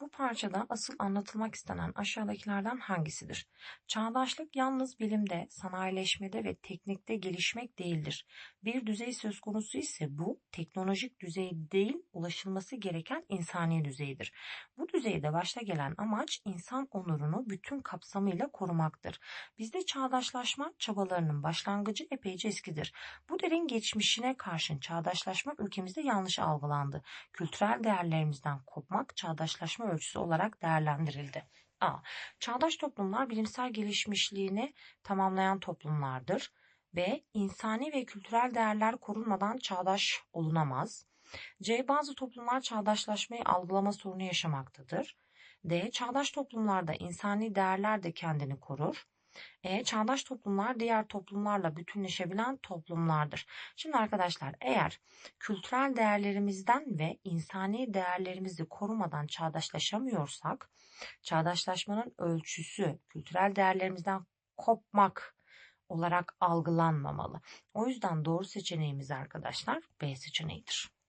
Bu parçada asıl anlatılmak istenen aşağıdakilerden hangisidir? Çağdaşlık yalnız bilimde, sanayileşmede ve teknikte gelişmek değildir. Bir düzey söz konusu ise bu teknolojik düzey değil, ulaşılması gereken insani düzeydir. Bu düzeyde başta gelen amaç insan onurunu bütün kapsamıyla korumaktır. Bizde çağdaşlaşma çabalarının başlangıcı epeyce eskidir. Bu derin geçmişine karşın çağdaşlaşma ülkemizde yanlış algılandı. Kültürel değerlerimizden kopmak çağdaşlaşma ölçüsü olarak değerlendirildi. A. Çağdaş toplumlar bilimsel gelişmişliğini tamamlayan toplumlardır. B. İnsani ve kültürel değerler korunmadan çağdaş olunamaz. C. Bazı toplumlar çağdaşlaşmayı algılama sorunu yaşamaktadır. D. Çağdaş toplumlarda insani değerler de kendini korur. E, çağdaş toplumlar diğer toplumlarla bütünleşebilen toplumlardır. Şimdi arkadaşlar eğer kültürel değerlerimizden ve insani değerlerimizi korumadan çağdaşlaşamıyorsak, çağdaşlaşmanın ölçüsü kültürel değerlerimizden kopmak olarak algılanmamalı. O yüzden doğru seçeneğimiz arkadaşlar B seçeneğidir.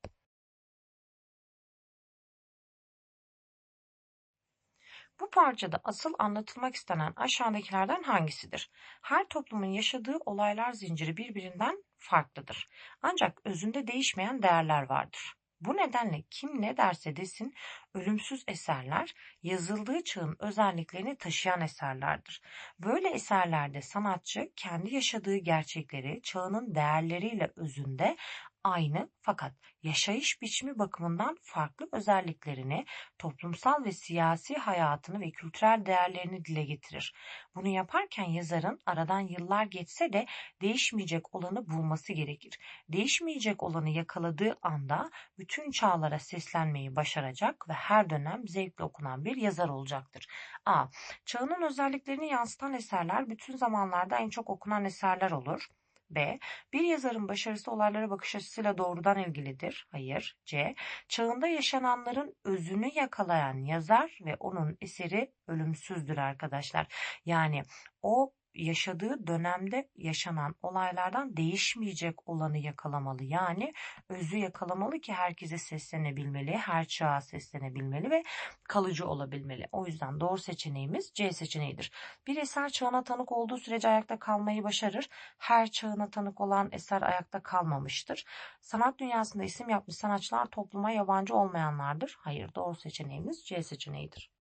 Bu parçada asıl anlatılmak istenen aşağıdakilerden hangisidir? Her toplumun yaşadığı olaylar zinciri birbirinden farklıdır. Ancak özünde değişmeyen değerler vardır. Bu nedenle kim ne derse desin ölümsüz eserler yazıldığı çağın özelliklerini taşıyan eserlerdir. Böyle eserlerde sanatçı kendi yaşadığı gerçekleri çağının değerleriyle özünde aynı fakat yaşayış biçimi bakımından farklı özelliklerini, toplumsal ve siyasi hayatını ve kültürel değerlerini dile getirir. Bunu yaparken yazarın aradan yıllar geçse de değişmeyecek olanı bulması gerekir. Değişmeyecek olanı yakaladığı anda bütün çağlara seslenmeyi başaracak ve her dönem zevkle okunan bir yazar olacaktır. A. Çağının özelliklerini yansıtan eserler bütün zamanlarda en çok okunan eserler olur. B. Bir yazarın başarısı olaylara bakış açısıyla doğrudan ilgilidir. Hayır. C. Çağında yaşananların özünü yakalayan yazar ve onun eseri ölümsüzdür arkadaşlar. Yani o yaşadığı dönemde yaşanan olaylardan değişmeyecek olanı yakalamalı. Yani özü yakalamalı ki herkese seslenebilmeli, her çağa seslenebilmeli ve kalıcı olabilmeli. O yüzden doğru seçeneğimiz C seçeneğidir. Bir eser çağına tanık olduğu sürece ayakta kalmayı başarır. Her çağına tanık olan eser ayakta kalmamıştır. Sanat dünyasında isim yapmış sanatçılar topluma yabancı olmayanlardır. Hayır doğru seçeneğimiz C seçeneğidir.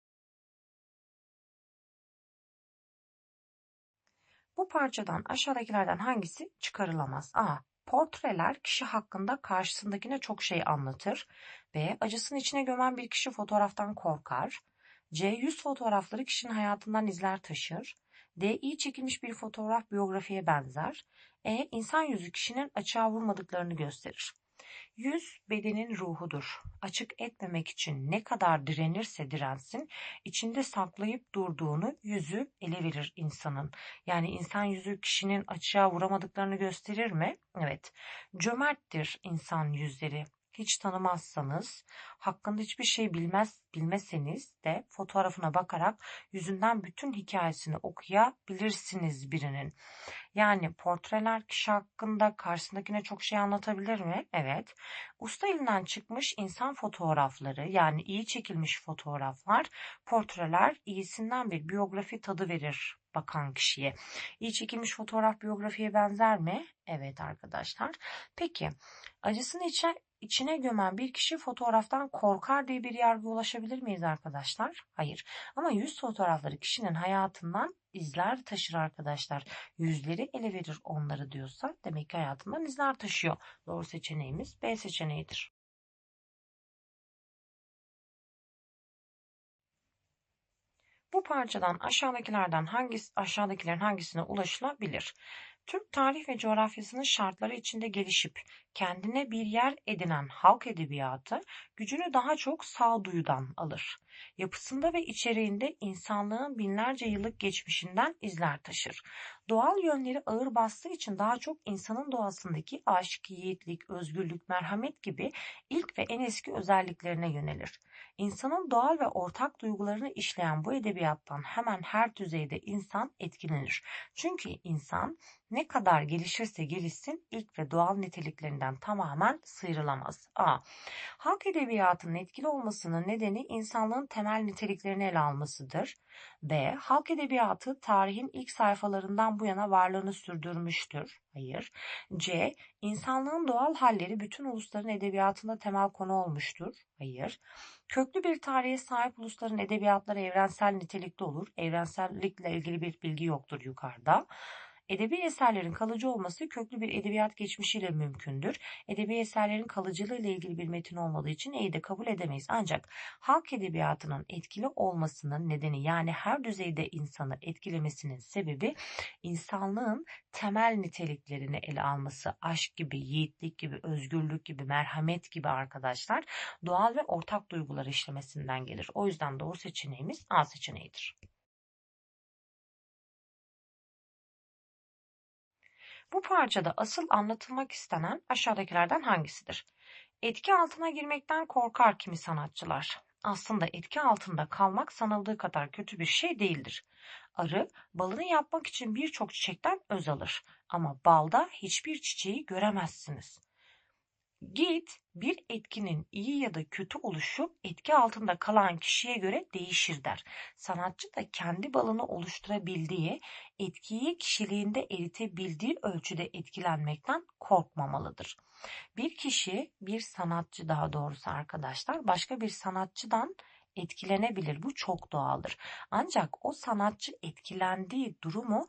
Bu parçadan aşağıdakilerden hangisi çıkarılamaz? A. Portreler kişi hakkında karşısındakine çok şey anlatır. B. Acısını içine gömen bir kişi fotoğraftan korkar. C. Yüz fotoğrafları kişinin hayatından izler taşır. D. iyi çekilmiş bir fotoğraf biyografiye benzer. E. İnsan yüzü kişinin açığa vurmadıklarını gösterir. Yüz bedenin ruhudur. Açık etmemek için ne kadar direnirse dirensin, içinde saklayıp durduğunu yüzü ele verir insanın. Yani insan yüzü kişinin açığa vuramadıklarını gösterir mi? Evet. Cömerttir insan yüzleri hiç tanımazsanız, hakkında hiçbir şey bilmez bilmeseniz de fotoğrafına bakarak yüzünden bütün hikayesini okuyabilirsiniz birinin. Yani portreler kişi hakkında karşısındakine çok şey anlatabilir mi? Evet. Usta elinden çıkmış insan fotoğrafları yani iyi çekilmiş fotoğraflar, portreler iyisinden bir biyografi tadı verir bakan kişiye. İyi çekilmiş fotoğraf biyografiye benzer mi? Evet arkadaşlar. Peki acısını içe, içine gömen bir kişi fotoğraftan korkar diye bir yargı ulaşabilir miyiz arkadaşlar? Hayır. Ama yüz fotoğrafları kişinin hayatından izler taşır arkadaşlar. Yüzleri ele verir onları diyorsa demek ki hayatından izler taşıyor. Doğru seçeneğimiz B seçeneğidir. Bu parçadan aşağıdakilerden hangisi aşağıdakilerin hangisine ulaşılabilir? Türk tarih ve coğrafyasının şartları içinde gelişip kendine bir yer edinen halk edebiyatı gücünü daha çok sağduyudan alır. Yapısında ve içeriğinde insanlığın binlerce yıllık geçmişinden izler taşır. Doğal yönleri ağır bastığı için daha çok insanın doğasındaki aşk, yiğitlik, özgürlük, merhamet gibi ilk ve en eski özelliklerine yönelir. İnsanın doğal ve ortak duygularını işleyen bu edebiyattan hemen her düzeyde insan etkilenir. Çünkü insan ne kadar gelişirse gelişsin ilk ve doğal niteliklerinden tamamen sıyrılamaz. A. Halk edebiyatının etkili olmasının nedeni insanlığın temel niteliklerini ele almasıdır. B. Halk edebiyatı tarihin ilk sayfalarından bu yana varlığını sürdürmüştür. Hayır. C. İnsanlığın doğal halleri bütün ulusların edebiyatında temel konu olmuştur. Hayır. Köklü bir tarihe sahip ulusların edebiyatları evrensel nitelikte olur. Evrensellikle ilgili bir bilgi yoktur yukarıda. Edebi eserlerin kalıcı olması köklü bir edebiyat geçmişiyle mümkündür. Edebi eserlerin kalıcılığı ile ilgili bir metin olmadığı için E'yi de kabul edemeyiz. Ancak halk edebiyatının etkili olmasının nedeni yani her düzeyde insanı etkilemesinin sebebi insanlığın temel niteliklerini ele alması. Aşk gibi, yiğitlik gibi, özgürlük gibi, merhamet gibi arkadaşlar doğal ve ortak duygular işlemesinden gelir. O yüzden doğru seçeneğimiz A seçeneğidir. Bu parçada asıl anlatılmak istenen aşağıdakilerden hangisidir? Etki altına girmekten korkar kimi sanatçılar. Aslında etki altında kalmak sanıldığı kadar kötü bir şey değildir. Arı balını yapmak için birçok çiçekten öz alır ama balda hiçbir çiçeği göremezsiniz. Git bir etkinin iyi ya da kötü oluşu etki altında kalan kişiye göre değişir der. Sanatçı da kendi balını oluşturabildiği, etkiyi kişiliğinde eritebildiği ölçüde etkilenmekten korkmamalıdır. Bir kişi, bir sanatçı daha doğrusu arkadaşlar, başka bir sanatçıdan etkilenebilir. Bu çok doğaldır. Ancak o sanatçı etkilendiği durumu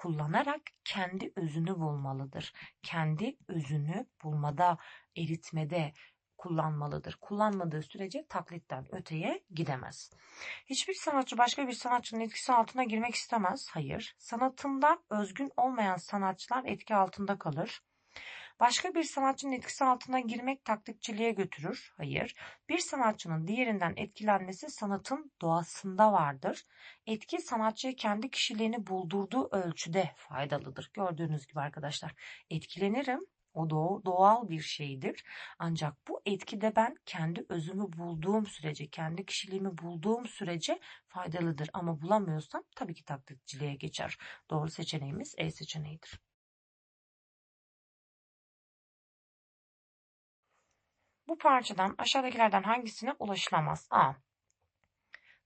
kullanarak kendi özünü bulmalıdır. Kendi özünü bulmada, eritmede kullanmalıdır. Kullanmadığı sürece taklitten öteye gidemez. Hiçbir sanatçı başka bir sanatçının etkisi altına girmek istemez. Hayır. Sanatından özgün olmayan sanatçılar etki altında kalır. Başka bir sanatçının etkisi altına girmek taklitçiliğe götürür. Hayır. Bir sanatçının diğerinden etkilenmesi sanatın doğasında vardır. Etki sanatçıya kendi kişiliğini buldurduğu ölçüde faydalıdır. Gördüğünüz gibi arkadaşlar etkilenirim. O doğal bir şeydir. Ancak bu etkide ben kendi özümü bulduğum sürece, kendi kişiliğimi bulduğum sürece faydalıdır. Ama bulamıyorsam tabii ki taklitçiliğe geçer. Doğru seçeneğimiz E seçeneğidir. Bu parçadan aşağıdakilerden hangisine ulaşılamaz? A.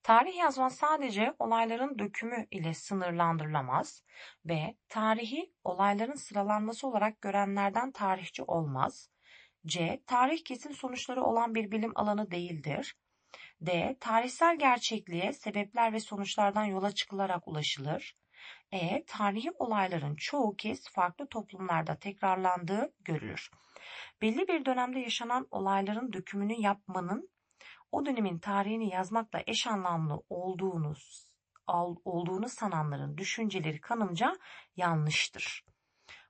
Tarih yazma sadece olayların dökümü ile sınırlandırılamaz. B. Tarihi olayların sıralanması olarak görenlerden tarihçi olmaz. C. Tarih kesin sonuçları olan bir bilim alanı değildir. D. Tarihsel gerçekliğe sebepler ve sonuçlardan yola çıkılarak ulaşılır. E. Tarihi olayların çoğu kez farklı toplumlarda tekrarlandığı görülür belli bir dönemde yaşanan olayların dökümünü yapmanın o dönemin tarihini yazmakla eş anlamlı olduğunu, olduğunu sananların düşünceleri kanımca yanlıştır.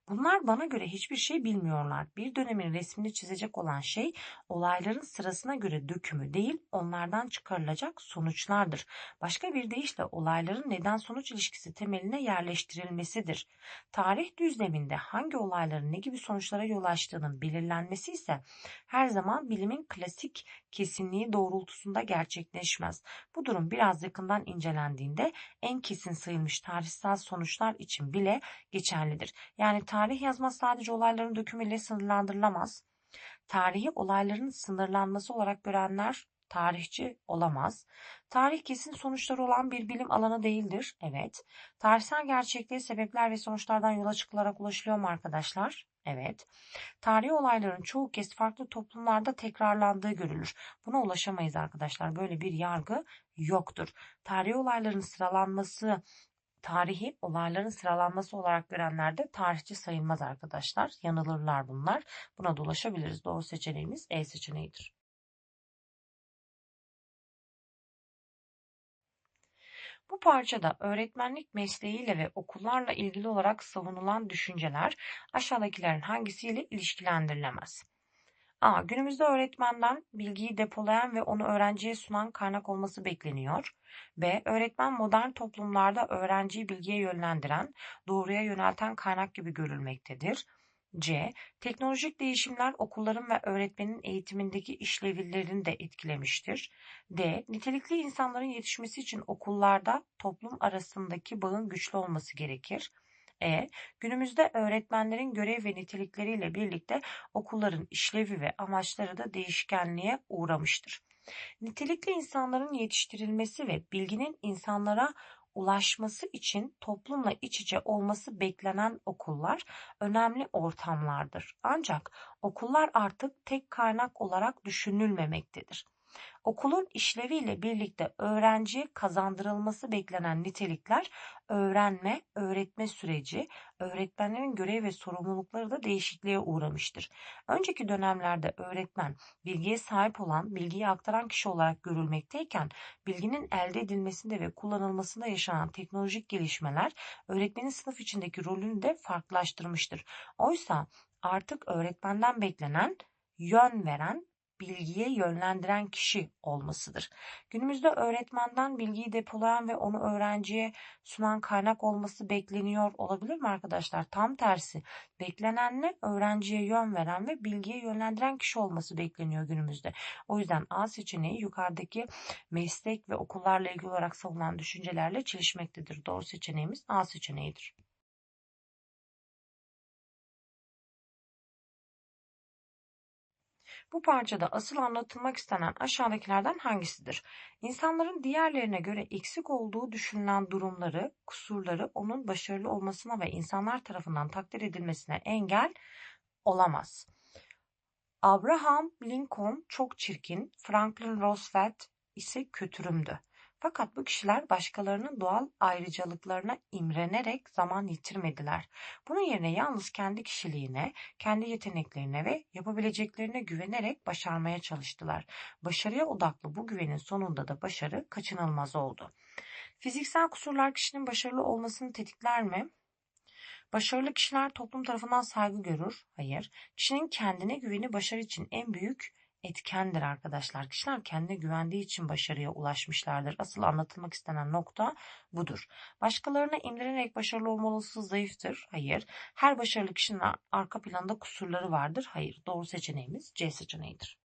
Bunlar bana göre hiçbir şey bilmiyorlar. Bir dönemin resmini çizecek olan şey olayların sırasına göre dökümü değil onlardan çıkarılacak sonuçlardır. Başka bir deyişle olayların neden sonuç ilişkisi temeline yerleştirilmesidir. Tarih düzleminde hangi olayların ne gibi sonuçlara yol açtığının belirlenmesi ise her zaman bilimin klasik kesinliği doğrultusunda gerçekleşmez. Bu durum biraz yakından incelendiğinde en kesin sayılmış tarihsel sonuçlar için bile geçerlidir. Yani tarih yazma sadece olayların dökümüyle sınırlandırılamaz. Tarihi olayların sınırlanması olarak görenler tarihçi olamaz. Tarih kesin sonuçları olan bir bilim alanı değildir. Evet. Tarihsel gerçekliğe sebepler ve sonuçlardan yola çıkılarak ulaşılıyor mu arkadaşlar? Evet. Tarihi olayların çoğu kez farklı toplumlarda tekrarlandığı görülür. Buna ulaşamayız arkadaşlar. Böyle bir yargı yoktur. Tarihi olayların sıralanması tarihi olayların sıralanması olarak görenler de tarihçi sayılmaz arkadaşlar. Yanılırlar bunlar. Buna da ulaşabiliriz. Doğru seçeneğimiz E seçeneğidir. Bu parçada öğretmenlik mesleğiyle ve okullarla ilgili olarak savunulan düşünceler aşağıdakilerin hangisiyle ilişkilendirilemez? A. Günümüzde öğretmenden bilgiyi depolayan ve onu öğrenciye sunan kaynak olması bekleniyor. B. Öğretmen modern toplumlarda öğrenciyi bilgiye yönlendiren, doğruya yönelten kaynak gibi görülmektedir. C. Teknolojik değişimler okulların ve öğretmenin eğitimindeki işlevlerini de etkilemiştir. D. Nitelikli insanların yetişmesi için okullarda toplum arasındaki bağın güçlü olması gerekir. E. Günümüzde öğretmenlerin görev ve nitelikleriyle birlikte okulların işlevi ve amaçları da değişkenliğe uğramıştır. Nitelikli insanların yetiştirilmesi ve bilginin insanlara ulaşması için toplumla iç içe olması beklenen okullar önemli ortamlardır. Ancak okullar artık tek kaynak olarak düşünülmemektedir. Okulun işleviyle birlikte öğrenciye kazandırılması beklenen nitelikler öğrenme, öğretme süreci, öğretmenlerin görev ve sorumlulukları da değişikliğe uğramıştır. Önceki dönemlerde öğretmen bilgiye sahip olan, bilgiyi aktaran kişi olarak görülmekteyken bilginin elde edilmesinde ve kullanılmasında yaşanan teknolojik gelişmeler öğretmenin sınıf içindeki rolünü de farklılaştırmıştır. Oysa artık öğretmenden beklenen yön veren bilgiye yönlendiren kişi olmasıdır. Günümüzde öğretmenden bilgiyi depolayan ve onu öğrenciye sunan kaynak olması bekleniyor olabilir mi arkadaşlar? Tam tersi. Beklenenle öğrenciye yön veren ve bilgiye yönlendiren kişi olması bekleniyor günümüzde. O yüzden A seçeneği yukarıdaki meslek ve okullarla ilgili olarak savunan düşüncelerle çelişmektedir. Doğru seçeneğimiz A seçeneğidir. Bu parçada asıl anlatılmak istenen aşağıdakilerden hangisidir? İnsanların diğerlerine göre eksik olduğu düşünülen durumları, kusurları onun başarılı olmasına ve insanlar tarafından takdir edilmesine engel olamaz. Abraham Lincoln çok çirkin, Franklin Roosevelt ise kötürümdü. Fakat bu kişiler başkalarının doğal ayrıcalıklarına imrenerek zaman yitirmediler. Bunun yerine yalnız kendi kişiliğine, kendi yeteneklerine ve yapabileceklerine güvenerek başarmaya çalıştılar. Başarıya odaklı bu güvenin sonunda da başarı kaçınılmaz oldu. Fiziksel kusurlar kişinin başarılı olmasını tetikler mi? Başarılı kişiler toplum tarafından saygı görür. Hayır. Kişinin kendine güveni başarı için en büyük etkendir arkadaşlar. Kişiler kendine güvendiği için başarıya ulaşmışlardır. Asıl anlatılmak istenen nokta budur. Başkalarına imrenerek başarılı olmalısı zayıftır. Hayır. Her başarılı kişinin arka planda kusurları vardır. Hayır. Doğru seçeneğimiz C seçeneğidir.